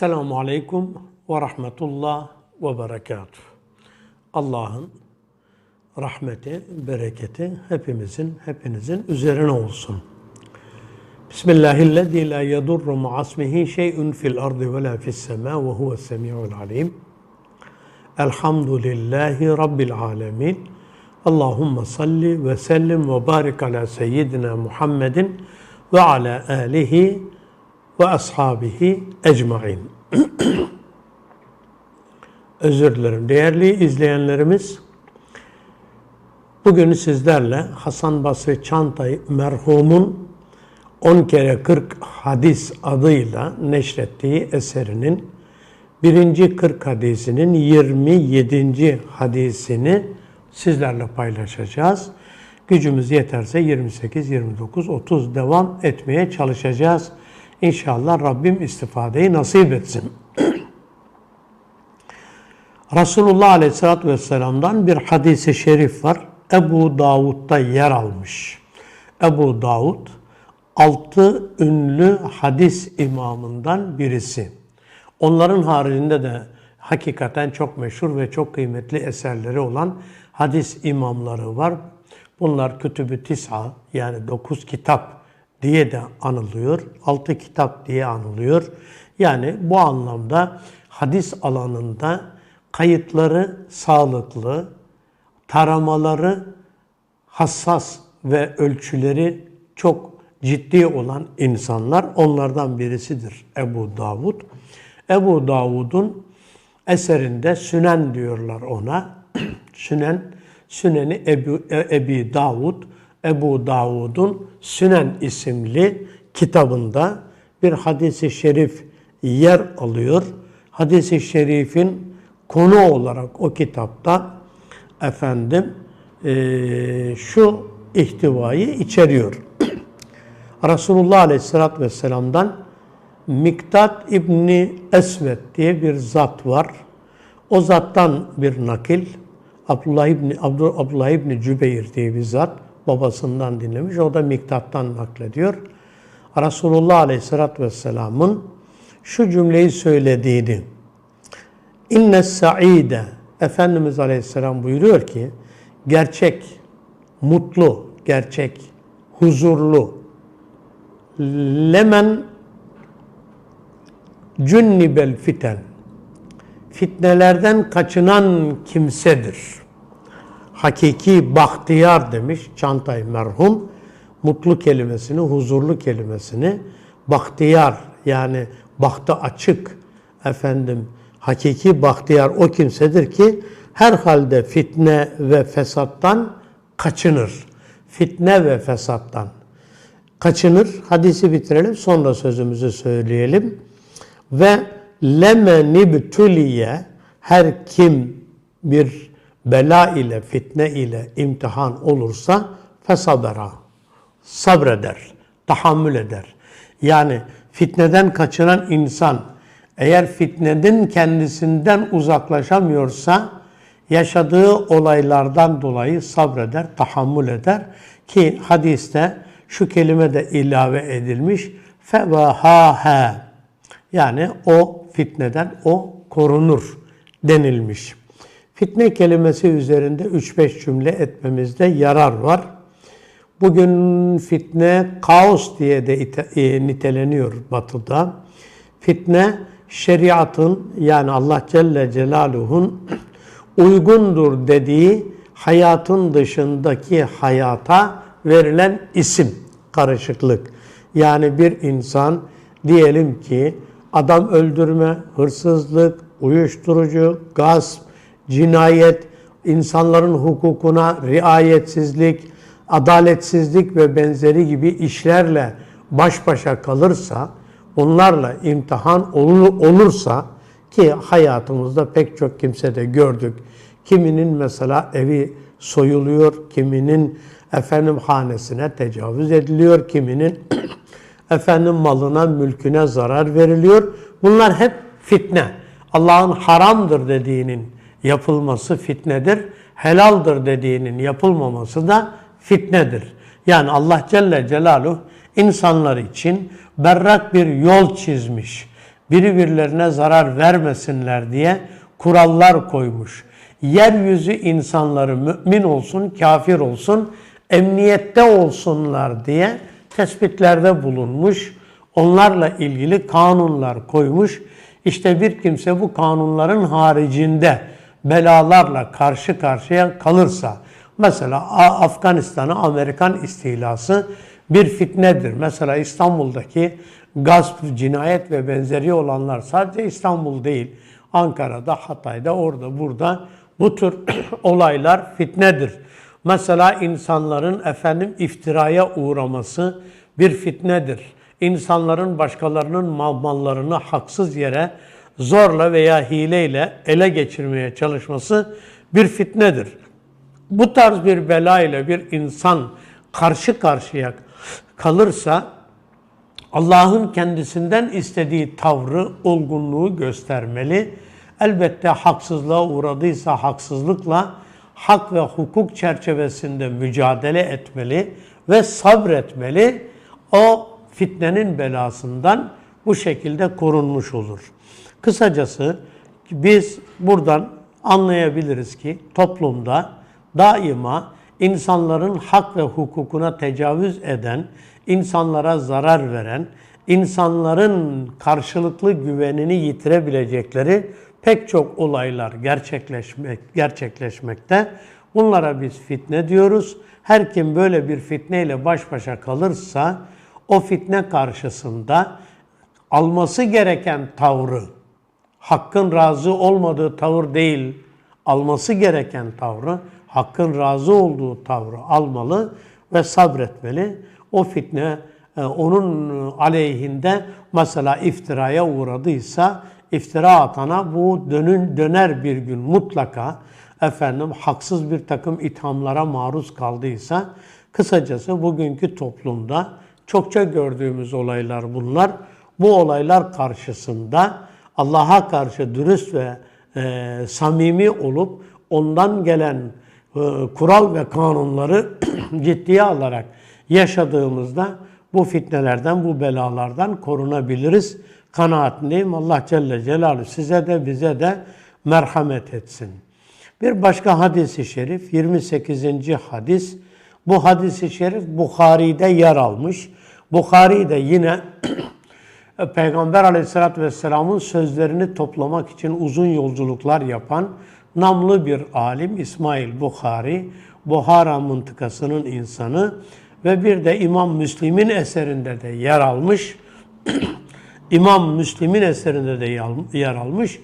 Esselamu Aleyküm ve Rahmetullah ve Berekatuhu. Allah'ın rahmeti, bereketi hepimizin, hepinizin üzerine olsun. Bismillahirrahmanirrahim. La yedurru ma'asmihi şey'un fil ardı ve la fis sema ve huves semi'ul alim. Elhamdülillahi Rabbil alemin. Allahümme salli ve sellim ve barik ala seyyidina Muhammedin ve ala alihi ve ashabihi ecmain. Özür dilerim. Değerli izleyenlerimiz, bugün sizlerle Hasan Basri Çantay merhumun 10 kere 40 hadis adıyla neşrettiği eserinin birinci 40 hadisinin 27. hadisini sizlerle paylaşacağız. Gücümüz yeterse 28, 29, 30 devam etmeye çalışacağız. İnşallah Rabbim istifadeyi nasip etsin. Resulullah Aleyhisselatü Vesselam'dan bir hadisi şerif var. Ebu Davud'da yer almış. Ebu Davud altı ünlü hadis imamından birisi. Onların haricinde de hakikaten çok meşhur ve çok kıymetli eserleri olan hadis imamları var. Bunlar Kütüb-ü Tis'a yani dokuz kitap diye de anılıyor. Altı kitap diye anılıyor. Yani bu anlamda hadis alanında kayıtları sağlıklı, taramaları hassas ve ölçüleri çok ciddi olan insanlar. Onlardan birisidir Ebu Davud. Ebu Davud'un eserinde Sünen diyorlar ona. Sünen, Süneni Ebu, Ebi Davud, Ebu Davud'un Sünen isimli kitabında bir hadisi şerif yer alıyor. Hadisi şerifin konu olarak o kitapta efendim e, şu ihtivayı içeriyor. Resulullah Aleyhisselatü Vesselam'dan Miktat İbni Esvet diye bir zat var. O zattan bir nakil. Abdullah İbni, Abdullah İbni Cübeyr diye bir zat babasından dinlemiş. O da Miktat'tan naklediyor. Resulullah Aleyhisselatü Vesselam'ın şu cümleyi söylediğini. İnne sa'ide Efendimiz Aleyhisselam buyuruyor ki gerçek, mutlu, gerçek, huzurlu, lemen cünnibel fiten fitnelerden kaçınan kimsedir. Hakiki bahtiyar demiş Çantay merhum. Mutlu kelimesini, huzurlu kelimesini bahtiyar yani bahtı açık efendim hakiki bahtiyar o kimsedir ki her halde fitne ve fesattan kaçınır. Fitne ve fesattan kaçınır. Hadisi bitirelim sonra sözümüzü söyleyelim. Ve lemenibtüliye her kim bir bela ile, fitne ile imtihan olursa fesabera sabreder, tahammül eder. Yani fitneden kaçınan insan eğer fitneden kendisinden uzaklaşamıyorsa yaşadığı olaylardan dolayı sabreder, tahammül eder ki hadiste şu kelime de ilave edilmiş. Fevahahe yani o fitneden o korunur denilmiş. Fitne kelimesi üzerinde 3-5 cümle etmemizde yarar var. Bugün fitne kaos diye de e, niteleniyor batıda. Fitne şeriatın yani Allah Celle Celaluhu'nun uygundur dediği hayatın dışındaki hayata verilen isim karışıklık. Yani bir insan diyelim ki adam öldürme, hırsızlık, uyuşturucu, gasp, cinayet, insanların hukukuna riayetsizlik, adaletsizlik ve benzeri gibi işlerle baş başa kalırsa, onlarla imtihan olursa ki hayatımızda pek çok kimse de gördük. Kiminin mesela evi soyuluyor, kiminin efendim hanesine tecavüz ediliyor, kiminin efendim malına, mülküne zarar veriliyor. Bunlar hep fitne. Allah'ın haramdır dediğinin yapılması fitnedir. Helaldir dediğinin yapılmaması da fitnedir. Yani Allah Celle Celaluhu insanlar için berrak bir yol çizmiş. birbirlerine zarar vermesinler diye kurallar koymuş. Yeryüzü insanları mümin olsun, kafir olsun, emniyette olsunlar diye tespitlerde bulunmuş. Onlarla ilgili kanunlar koymuş. İşte bir kimse bu kanunların haricinde belalarla karşı karşıya kalırsa, mesela Afganistan'a Amerikan istilası bir fitnedir. Mesela İstanbul'daki gasp, cinayet ve benzeri olanlar sadece İstanbul değil, Ankara'da, Hatay'da, orada, burada bu tür olaylar fitnedir. Mesela insanların efendim iftiraya uğraması bir fitnedir. İnsanların başkalarının mal mallarını haksız yere zorla veya hileyle ele geçirmeye çalışması bir fitnedir. Bu tarz bir bela ile bir insan karşı karşıya kalırsa Allah'ın kendisinden istediği tavrı, olgunluğu göstermeli. Elbette haksızlığa uğradıysa haksızlıkla hak ve hukuk çerçevesinde mücadele etmeli ve sabretmeli. O fitnenin belasından bu şekilde korunmuş olur. Kısacası biz buradan anlayabiliriz ki toplumda daima insanların hak ve hukukuna tecavüz eden, insanlara zarar veren, insanların karşılıklı güvenini yitirebilecekleri pek çok olaylar gerçekleşmek gerçekleşmekte. Bunlara biz fitne diyoruz. Her kim böyle bir fitneyle baş başa kalırsa o fitne karşısında alması gereken tavrı, hakkın razı olmadığı tavır değil, alması gereken tavrı, hakkın razı olduğu tavrı almalı ve sabretmeli. O fitne e, onun aleyhinde mesela iftiraya uğradıysa iftira atana bu dönün döner bir gün mutlaka efendim haksız bir takım ithamlara maruz kaldıysa kısacası bugünkü toplumda çokça gördüğümüz olaylar bunlar. Bu olaylar karşısında Allah'a karşı dürüst ve e, samimi olup ondan gelen e, kural ve kanunları ciddiye alarak yaşadığımızda bu fitnelerden, bu belalardan korunabiliriz. Kanaatindeyim. Allah Celle Celaluhu size de bize de merhamet etsin. Bir başka hadisi şerif 28. hadis. Bu hadisi şerif Bukhari'de yer almış. Bukhari de yine Peygamber aleyhissalatü vesselamın sözlerini toplamak için uzun yolculuklar yapan namlı bir alim İsmail Bukhari, Buhara mıntıkasının insanı ve bir de İmam Müslim'in eserinde de yer almış. İmam Müslim'in eserinde de yer almış.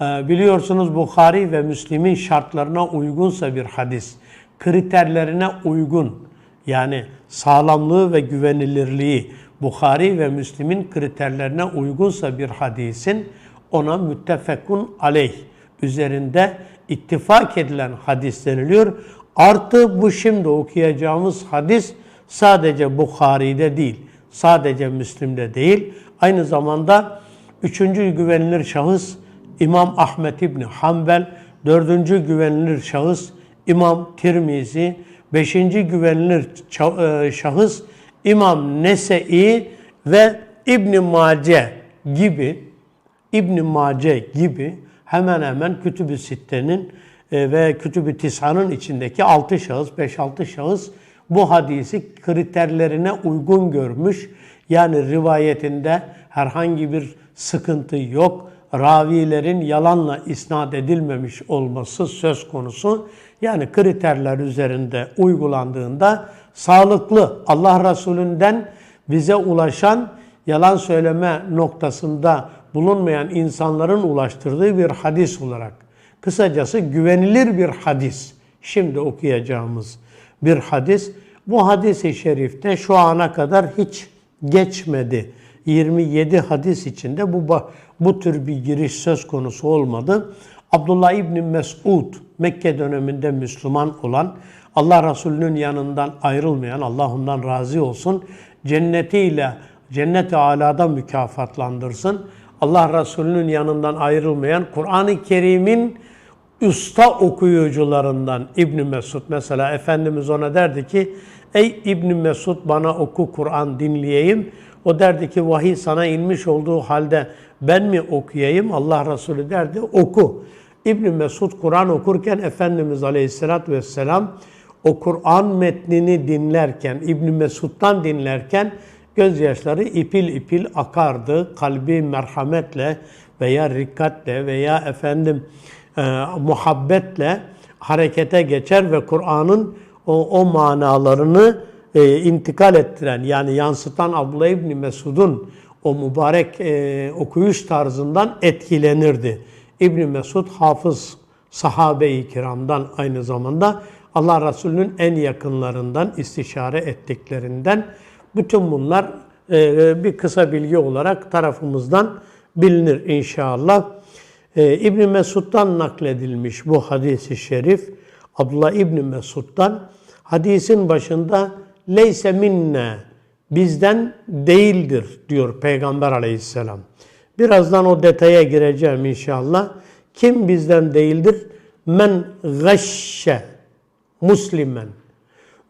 Ee, biliyorsunuz Bukhari ve Müslim'in şartlarına uygunsa bir hadis, kriterlerine uygun yani sağlamlığı ve güvenilirliği Bukhari ve Müslim'in kriterlerine uygunsa bir hadisin ona müttefekun aleyh üzerinde ittifak edilen hadis deniliyor. Artı bu şimdi okuyacağımız hadis sadece Bukhari'de değil, sadece Müslim'de değil, aynı zamanda üçüncü güvenilir şahıs İmam Ahmet İbni Hanbel, dördüncü güvenilir şahıs İmam Tirmizi, beşinci güvenilir e, şahıs İmam Nese'i ve İbn Mace gibi İbn Mace gibi hemen hemen Kütüb-i Sitte'nin e, ve Kütüb-i Tis'anın içindeki 6 şahıs, 5-6 şahıs bu hadisi kriterlerine uygun görmüş. Yani rivayetinde herhangi bir sıkıntı yok. Ravilerin yalanla isnat edilmemiş olması söz konusu. Yani kriterler üzerinde uygulandığında sağlıklı Allah Resulü'nden bize ulaşan yalan söyleme noktasında bulunmayan insanların ulaştırdığı bir hadis olarak. Kısacası güvenilir bir hadis. Şimdi okuyacağımız bir hadis. Bu hadis-i şerifte şu ana kadar hiç geçmedi. 27 hadis içinde bu bu tür bir giriş söz konusu olmadı. Abdullah İbni Mesud Mekke döneminde Müslüman olan Allah Resulü'nün yanından ayrılmayan, Allah ondan razı olsun, cennetiyle cennet-i alada mükafatlandırsın. Allah Resulü'nün yanından ayrılmayan, Kur'an-ı Kerim'in usta okuyucularından İbn Mesud mesela Efendimiz ona derdi ki ey İbn Mesud bana oku Kur'an dinleyeyim. O derdi ki vahiy sana inmiş olduğu halde Ben mi okuyayım? Allah Resulü derdi oku. İbn Mesud Kur'an okurken Efendimiz Aleyhisselatü Vesselam o Kur'an metnini dinlerken, İbn Mesud'dan dinlerken gözyaşları ipil ipil akardı. Kalbi merhametle veya rikkatle veya efendim e, muhabbetle harekete geçer ve Kur'an'ın o, o manalarını e, intikal ettiren yani yansıtan Abdullah İbni Mesud'un o mübarek e, okuyuş tarzından etkilenirdi. İbni Mesud hafız sahabe-i kiramdan aynı zamanda Allah Resulü'nün en yakınlarından istişare ettiklerinden bütün bunlar e, bir kısa bilgi olarak tarafımızdan bilinir inşallah. E, İbn Mesud'dan nakledilmiş bu hadisi şerif. Abdullah İbn Mesud'dan hadisin başında leyse minne bizden değildir diyor Peygamber aleyhisselam. Birazdan o detaya gireceğim inşallah. Kim bizden değildir? Men gashşe muslimen.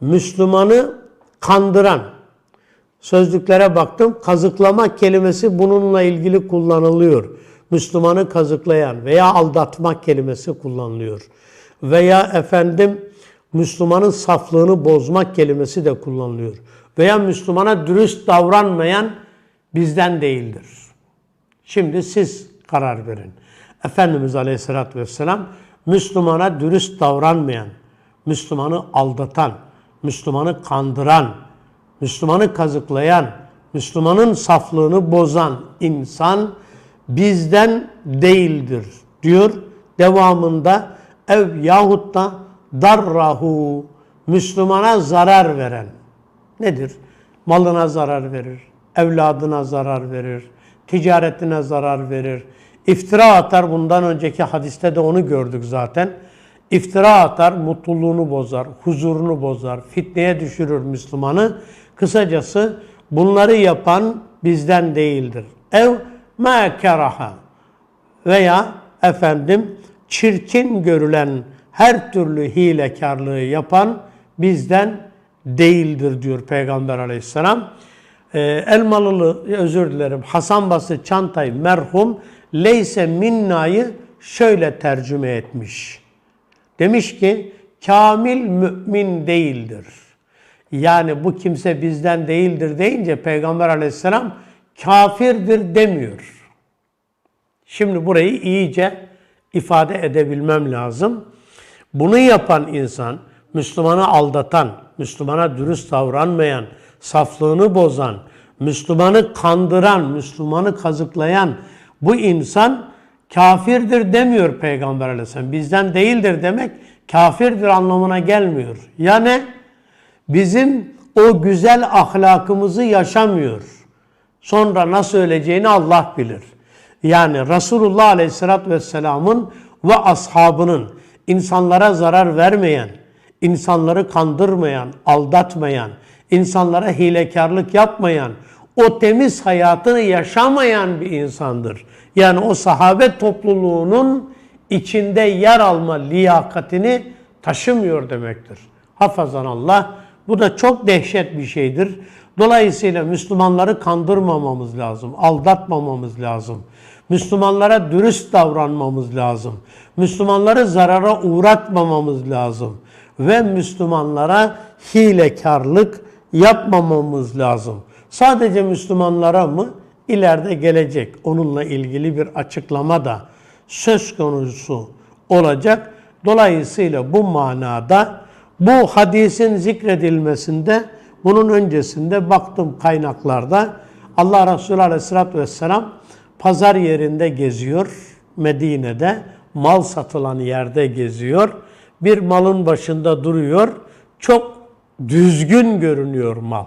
Müslümanı kandıran. Sözlüklere baktım. Kazıklama kelimesi bununla ilgili kullanılıyor. Müslümanı kazıklayan veya aldatmak kelimesi kullanılıyor. Veya efendim Müslümanın saflığını bozmak kelimesi de kullanılıyor. Veya Müslümana dürüst davranmayan bizden değildir. Şimdi siz karar verin. Efendimiz Aleyhisselatü Vesselam Müslümana dürüst davranmayan, Müslümanı aldatan, Müslümanı kandıran, Müslümanı kazıklayan, Müslümanın saflığını bozan insan bizden değildir diyor. Devamında ev yahut da darrahu Müslümana zarar veren nedir? Malına zarar verir, evladına zarar verir, ticaretine zarar verir, iftira atar. Bundan önceki hadiste de onu gördük zaten. İftira atar, mutluluğunu bozar, huzurunu bozar, fitneye düşürür Müslümanı. Kısacası bunları yapan bizden değildir. Ev ma keraha veya efendim çirkin görülen her türlü hilekarlığı yapan bizden değildir diyor Peygamber aleyhisselam. Ee, Elmalılı özür dilerim Hasan Basri Çantay merhum Leyse minnayı şöyle tercüme etmiş. Demiş ki kamil mümin değildir. Yani bu kimse bizden değildir deyince Peygamber aleyhisselam kafirdir demiyor. Şimdi burayı iyice ifade edebilmem lazım. Bunu yapan insan, Müslümanı aldatan, Müslümana dürüst davranmayan, saflığını bozan, Müslümanı kandıran, Müslümanı kazıklayan bu insan kafirdir demiyor Peygamber Aleyhisselam. Bizden değildir demek kafirdir anlamına gelmiyor. Yani bizim o güzel ahlakımızı yaşamıyor. Sonra nasıl öleceğini Allah bilir. Yani Resulullah Aleyhisselatü Vesselam'ın ve ashabının insanlara zarar vermeyen, insanları kandırmayan, aldatmayan, insanlara hilekarlık yapmayan, o temiz hayatını yaşamayan bir insandır. Yani o sahabe topluluğunun içinde yer alma liyakatini taşımıyor demektir. Hafazan Allah. Bu da çok dehşet bir şeydir. Dolayısıyla Müslümanları kandırmamamız lazım, aldatmamamız lazım. Müslümanlara dürüst davranmamız lazım. Müslümanları zarara uğratmamamız lazım. Ve Müslümanlara hilekarlık yapmamamız lazım. Sadece Müslümanlara mı? İleride gelecek. Onunla ilgili bir açıklama da söz konusu olacak. Dolayısıyla bu manada bu hadisin zikredilmesinde bunun öncesinde baktım kaynaklarda Allah Resulü Aleyhisselatü Vesselam pazar yerinde geziyor Medine'de mal satılan yerde geziyor. Bir malın başında duruyor. Çok düzgün görünüyor mal.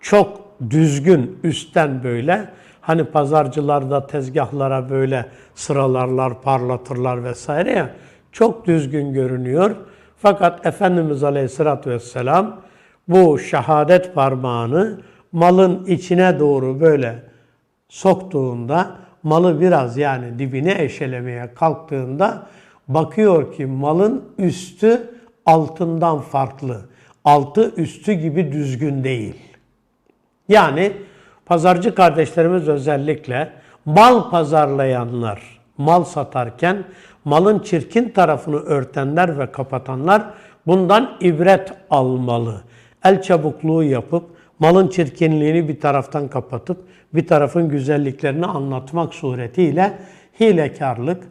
Çok düzgün üstten böyle. Hani pazarcılarda tezgahlara böyle sıralarlar, parlatırlar vesaire ya. Çok düzgün görünüyor. Fakat Efendimiz Aleyhisselatü Vesselam bu şehadet parmağını malın içine doğru böyle soktuğunda malı biraz yani dibine eşelemeye kalktığında bakıyor ki malın üstü altından farklı. Altı üstü gibi düzgün değil. Yani pazarcı kardeşlerimiz özellikle mal pazarlayanlar, mal satarken malın çirkin tarafını örtenler ve kapatanlar bundan ibret almalı. El çabukluğu yapıp malın çirkinliğini bir taraftan kapatıp bir tarafın güzelliklerini anlatmak suretiyle hilekarlık,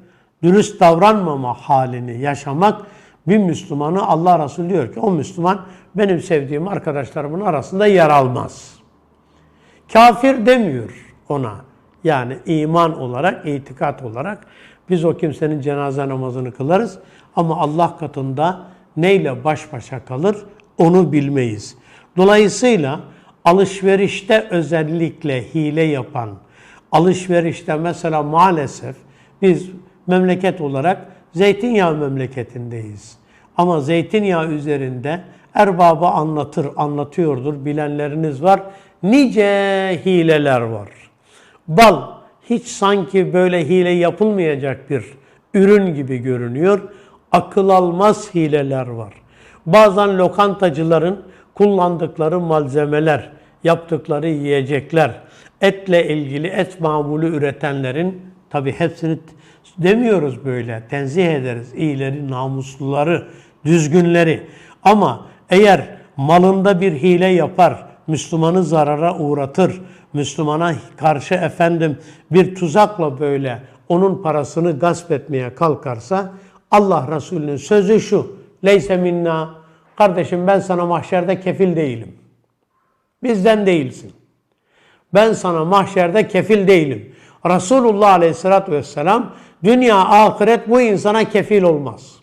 dürüst davranmama halini yaşamak bir Müslümanı Allah Resulü diyor ki o Müslüman benim sevdiğim arkadaşlarımın arasında yer almaz. Kafir demiyor ona. Yani iman olarak, itikat olarak biz o kimsenin cenaze namazını kılarız ama Allah katında neyle baş başa kalır onu bilmeyiz. Dolayısıyla alışverişte özellikle hile yapan, alışverişte mesela maalesef biz memleket olarak zeytinyağı memleketindeyiz. Ama zeytinyağı üzerinde erbabı anlatır, anlatıyordur, bilenleriniz var. Nice hileler var. Bal hiç sanki böyle hile yapılmayacak bir ürün gibi görünüyor. Akıl almaz hileler var. Bazen lokantacıların kullandıkları malzemeler, yaptıkları yiyecekler, etle ilgili et mamulü üretenlerin tabi hepsini demiyoruz böyle, tenzih ederiz. iyileri, namusluları, düzgünleri. Ama eğer malında bir hile yapar, Müslümanı zarara uğratır, Müslümana karşı efendim bir tuzakla böyle onun parasını gasp etmeye kalkarsa Allah Resulü'nün sözü şu. Leyse minna. Kardeşim ben sana mahşerde kefil değilim. Bizden değilsin. Ben sana mahşerde kefil değilim. Resulullah Aleyhisselatü Vesselam dünya ahiret bu insana kefil olmaz.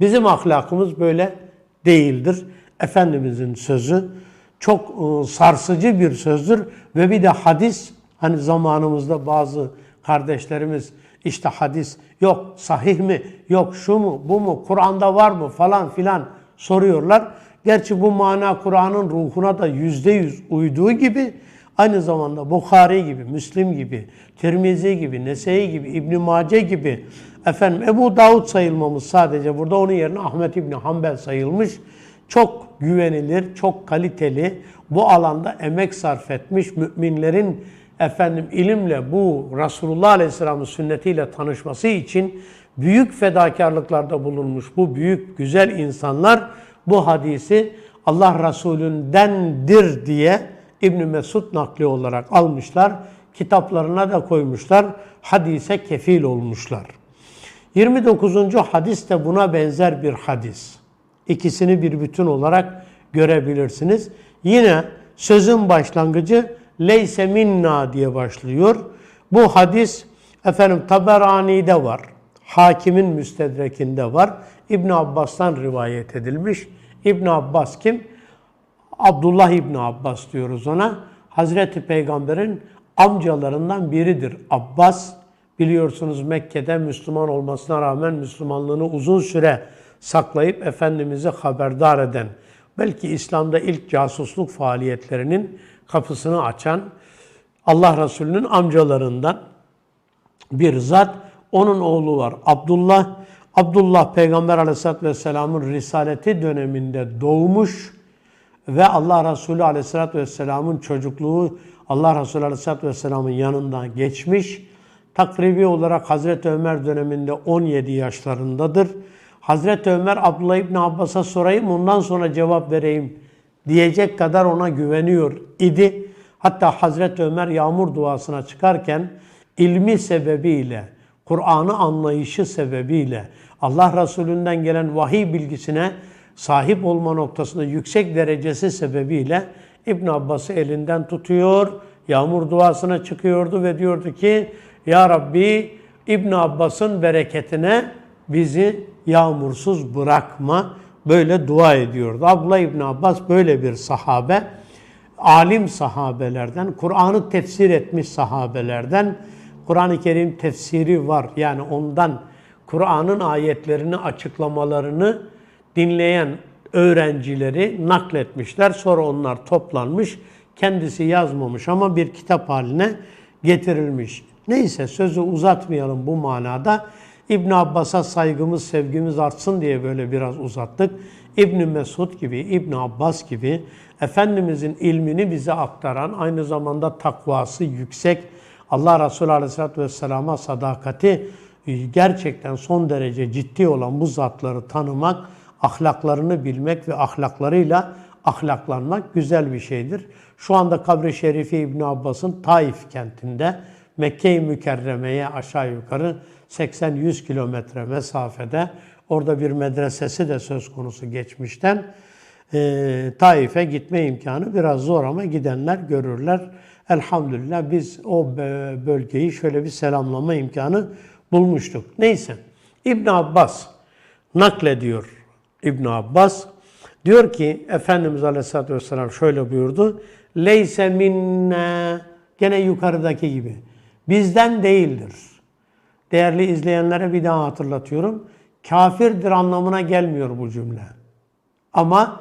Bizim ahlakımız böyle değildir. Efendimizin sözü çok e, sarsıcı bir sözdür. Ve bir de hadis hani zamanımızda bazı kardeşlerimiz işte hadis yok sahih mi? Yok şu mu bu mu? Kur'an'da var mı? falan filan soruyorlar. Gerçi bu mana Kur'an'ın ruhuna da yüzde yüz uyduğu gibi aynı zamanda Bukhari gibi, Müslim gibi, Tirmizi gibi, Nese'yi gibi, İbn Mace gibi efendim Ebu Davud sayılmamız sadece burada onun yerine Ahmet İbni Hanbel sayılmış çok güvenilir, çok kaliteli, bu alanda emek sarf etmiş müminlerin efendim ilimle bu Resulullah Aleyhisselam'ın sünnetiyle tanışması için büyük fedakarlıklarda bulunmuş bu büyük güzel insanlar bu hadisi Allah Resulü'ndendir diye İbn Mesud nakli olarak almışlar. Kitaplarına da koymuşlar. Hadise kefil olmuşlar. 29. hadis de buna benzer bir hadis. İkisini bir bütün olarak görebilirsiniz. Yine sözün başlangıcı leyse minna diye başlıyor. Bu hadis efendim Taberani'de var. Hakimin müstedrekinde var. İbn Abbas'tan rivayet edilmiş. İbn Abbas kim? Abdullah İbn Abbas diyoruz ona. Hazreti Peygamber'in amcalarından biridir. Abbas biliyorsunuz Mekke'de Müslüman olmasına rağmen Müslümanlığını uzun süre saklayıp Efendimiz'i haberdar eden, belki İslam'da ilk casusluk faaliyetlerinin kapısını açan Allah Resulü'nün amcalarından bir zat. Onun oğlu var Abdullah. Abdullah Peygamber Aleyhisselatü Vesselam'ın risaleti döneminde doğmuş ve Allah Resulü Aleyhisselatü Vesselam'ın çocukluğu Allah Resulü Aleyhisselatü Vesselam'ın yanından geçmiş. Takribi olarak Hazreti Ömer döneminde 17 yaşlarındadır. Hazreti Ömer Abdullah İbni Abbas'a sorayım ondan sonra cevap vereyim diyecek kadar ona güveniyor idi. Hatta Hazreti Ömer yağmur duasına çıkarken ilmi sebebiyle, Kur'an'ı anlayışı sebebiyle, Allah Resulü'nden gelen vahiy bilgisine sahip olma noktasında yüksek derecesi sebebiyle İbn Abbas'ı elinden tutuyor, yağmur duasına çıkıyordu ve diyordu ki Ya Rabbi İbn Abbas'ın bereketine bizi yağmursuz bırakma. Böyle dua ediyordu. Abla İbn Abbas böyle bir sahabe. Alim sahabelerden, Kur'an'ı tefsir etmiş sahabelerden. Kur'an-ı Kerim tefsiri var. Yani ondan Kur'an'ın ayetlerini, açıklamalarını dinleyen öğrencileri nakletmişler. Sonra onlar toplanmış. Kendisi yazmamış ama bir kitap haline getirilmiş. Neyse sözü uzatmayalım bu manada. İbn Abbas'a saygımız, sevgimiz artsın diye böyle biraz uzattık. İbn Mesud gibi, İbn Abbas gibi Efendimizin ilmini bize aktaran, aynı zamanda takvası yüksek, Allah Resulü Aleyhisselatü Vesselam'a sadakati e, gerçekten son derece ciddi olan bu zatları tanımak, ahlaklarını bilmek ve ahlaklarıyla ahlaklanmak güzel bir şeydir. Şu anda kabri şerifi İbn Abbas'ın Taif kentinde Mekke-i Mükerreme'ye aşağı yukarı 80-100 kilometre mesafede orada bir medresesi de söz konusu geçmişten e, Taif'e gitme imkanı biraz zor ama gidenler görürler. Elhamdülillah biz o bölgeyi şöyle bir selamlama imkanı bulmuştuk. Neyse İbn Abbas naklediyor İbn Abbas. Diyor ki Efendimiz Aleyhisselatü Vesselam şöyle buyurdu. Leyse minne gene yukarıdaki gibi. Bizden değildir. Değerli izleyenlere bir daha hatırlatıyorum. Kafirdir anlamına gelmiyor bu cümle. Ama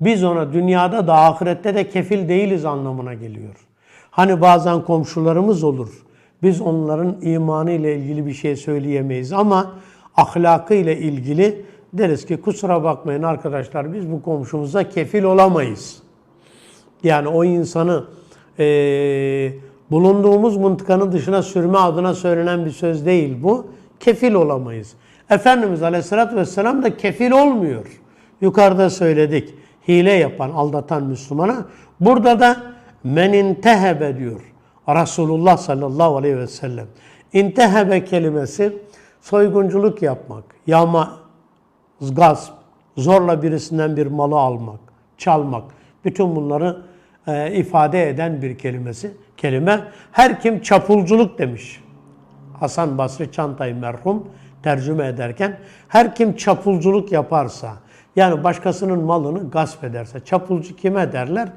biz ona dünyada da ahirette de kefil değiliz anlamına geliyor. Hani bazen komşularımız olur. Biz onların imanı ile ilgili bir şey söyleyemeyiz ama ahlakı ile ilgili deriz ki kusura bakmayın arkadaşlar biz bu komşumuza kefil olamayız. Yani o insanı e, bulunduğumuz mıntıkanın dışına sürme adına söylenen bir söz değil bu. Kefil olamayız. Efendimiz Aleyhisselatü Vesselam da kefil olmuyor. Yukarıda söyledik. Hile yapan, aldatan Müslümana. Burada da men intehebe diyor. Resulullah sallallahu aleyhi ve sellem. İntehebe kelimesi soygunculuk yapmak, yağma, gasp, zorla birisinden bir malı almak, çalmak. Bütün bunları e, ifade eden bir kelimesi. Kelime her kim çapulculuk demiş. Hasan Basri Çantay merhum tercüme ederken her kim çapulculuk yaparsa yani başkasının malını gasp ederse çapulcu kime derler?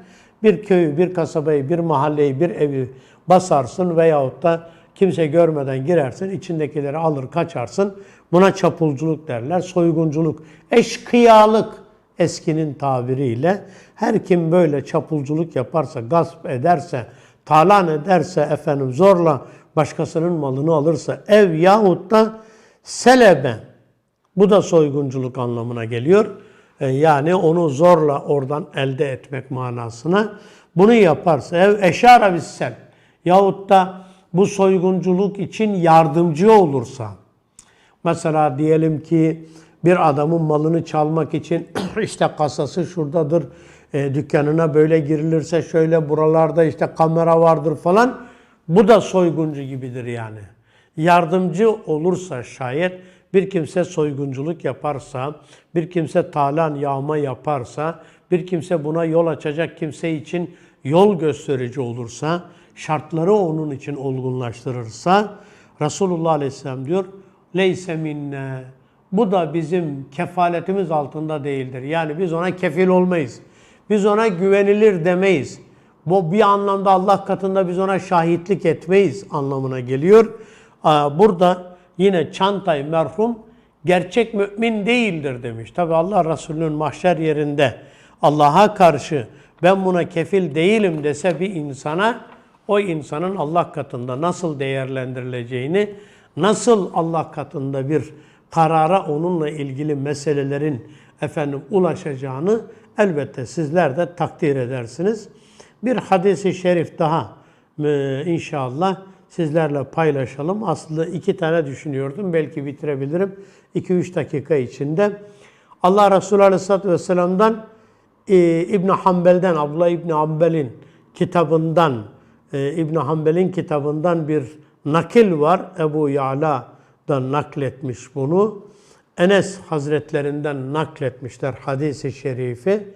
Bir köyü, bir kasabayı, bir mahalleyi, bir evi basarsın veyahut da kimse görmeden girersin, içindekileri alır kaçarsın. Buna çapulculuk derler, soygunculuk, eşkıyalık eskinin tabiriyle. Her kim böyle çapulculuk yaparsa, gasp ederse, talan ederse, efendim zorla başkasının malını alırsa, ev yahut da selebe, bu da soygunculuk anlamına geliyor. E, yani onu zorla oradan elde etmek manasına. Bunu yaparsa ev eşara bissel yahut da bu soygunculuk için yardımcı olursa mesela diyelim ki bir adamın malını çalmak için işte kasası şuradadır, e, dükkanına böyle girilirse şöyle buralarda işte kamera vardır falan. Bu da soyguncu gibidir yani. Yardımcı olursa şayet bir kimse soygunculuk yaparsa, bir kimse talan yağma yaparsa, bir kimse buna yol açacak kimse için yol gösterici olursa, şartları onun için olgunlaştırırsa, Resulullah Aleyhisselam diyor, leyse minne. Bu da bizim kefaletimiz altında değildir. Yani biz ona kefil olmayız. Biz ona güvenilir demeyiz. Bu bir anlamda Allah katında biz ona şahitlik etmeyiz anlamına geliyor. Burada yine Çantay merhum gerçek mümin değildir demiş. Tabi Allah Resulü'nün mahşer yerinde Allah'a karşı ben buna kefil değilim dese bir insana o insanın Allah katında nasıl değerlendirileceğini, nasıl Allah katında bir karara onunla ilgili meselelerin efendim ulaşacağını elbette sizler de takdir edersiniz. Bir hadisi şerif daha e, inşallah sizlerle paylaşalım. Aslında iki tane düşünüyordum. Belki bitirebilirim. 2-3 dakika içinde. Allah Resulü Aleyhisselatü Vesselam'dan e, İbn Hanbel'den, Abdullah İbn Hanbel'in kitabından, e, İbn Hanbel'in kitabından bir nakil var. Ebu Ya'la da nakletmiş bunu. Enes Hazretlerinden nakletmişler hadisi şerifi.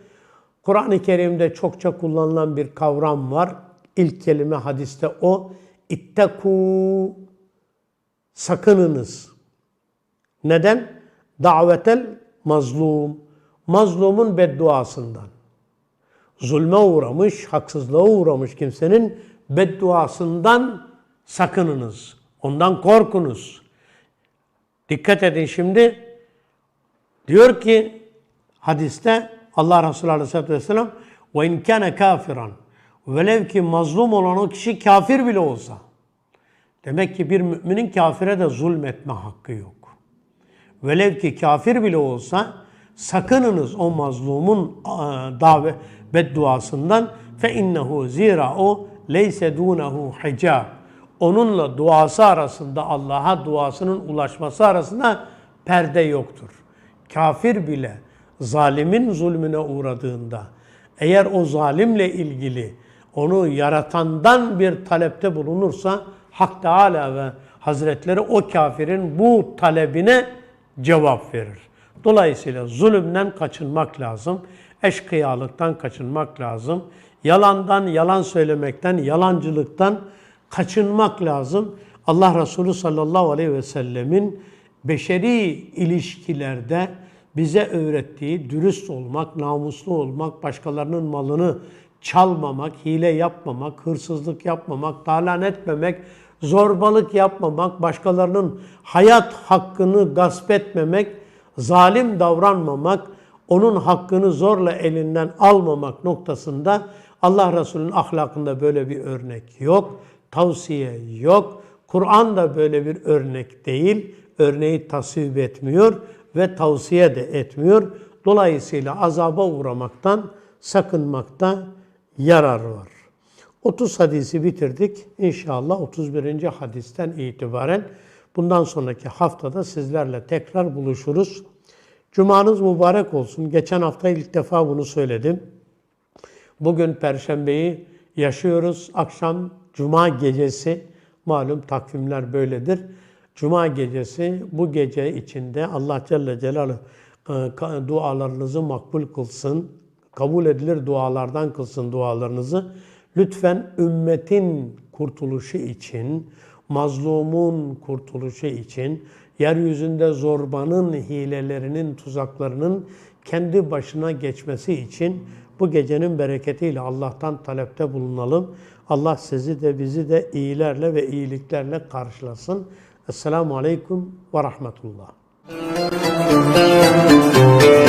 Kur'an-ı Kerim'de çokça kullanılan bir kavram var. İlk kelime hadiste o. İttekû sakınınız. Neden? Davetel mazlum. Mazlumun bedduasından. Zulme uğramış, haksızlığa uğramış kimsenin bedduasından sakınınız. Ondan korkunuz. Dikkat edin şimdi. Diyor ki hadiste Allah Resulü Aleyhisselatü Vesselam ve in kâne kafiran Velev ki mazlum olan o kişi kafir bile olsa. Demek ki bir müminin kafire de zulmetme hakkı yok. Velev ki kafir bile olsa sakınınız o mazlumun davet bedduasından fe innehu zira o leyse dunehu hicab. onunla duası arasında Allah'a duasının ulaşması arasında perde yoktur. Kafir bile zalimin zulmüne uğradığında eğer o zalimle ilgili onu yaratandan bir talepte bulunursa Hak Teala ve Hazretleri o kafirin bu talebine cevap verir. Dolayısıyla zulümden kaçınmak lazım. Eşkıyalıktan kaçınmak lazım. Yalandan, yalan söylemekten, yalancılıktan kaçınmak lazım. Allah Resulü sallallahu aleyhi ve sellemin beşeri ilişkilerde bize öğrettiği dürüst olmak, namuslu olmak, başkalarının malını çalmamak, hile yapmamak, hırsızlık yapmamak, talan etmemek, zorbalık yapmamak, başkalarının hayat hakkını gasp etmemek, zalim davranmamak, onun hakkını zorla elinden almamak noktasında Allah Resulü'nün ahlakında böyle bir örnek yok, tavsiye yok. Kur'an da böyle bir örnek değil, örneği tasvip etmiyor ve tavsiye de etmiyor. Dolayısıyla azaba uğramaktan sakınmakta yarar var. 30 hadisi bitirdik. İnşallah 31. hadisten itibaren bundan sonraki haftada sizlerle tekrar buluşuruz. Cumanız mübarek olsun. Geçen hafta ilk defa bunu söyledim. Bugün Perşembeyi yaşıyoruz. Akşam Cuma gecesi. Malum takvimler böyledir. Cuma gecesi bu gece içinde Allah Celle Celaluhu e, dualarınızı makbul kılsın. Kabul edilir dualardan kılsın dualarınızı. Lütfen ümmetin kurtuluşu için, mazlumun kurtuluşu için, yeryüzünde zorbanın hilelerinin, tuzaklarının kendi başına geçmesi için bu gecenin bereketiyle Allah'tan talepte bulunalım. Allah sizi de bizi de iyilerle ve iyiliklerle karşılasın. Esselamu Aleyküm ve Rahmetullah. Müzik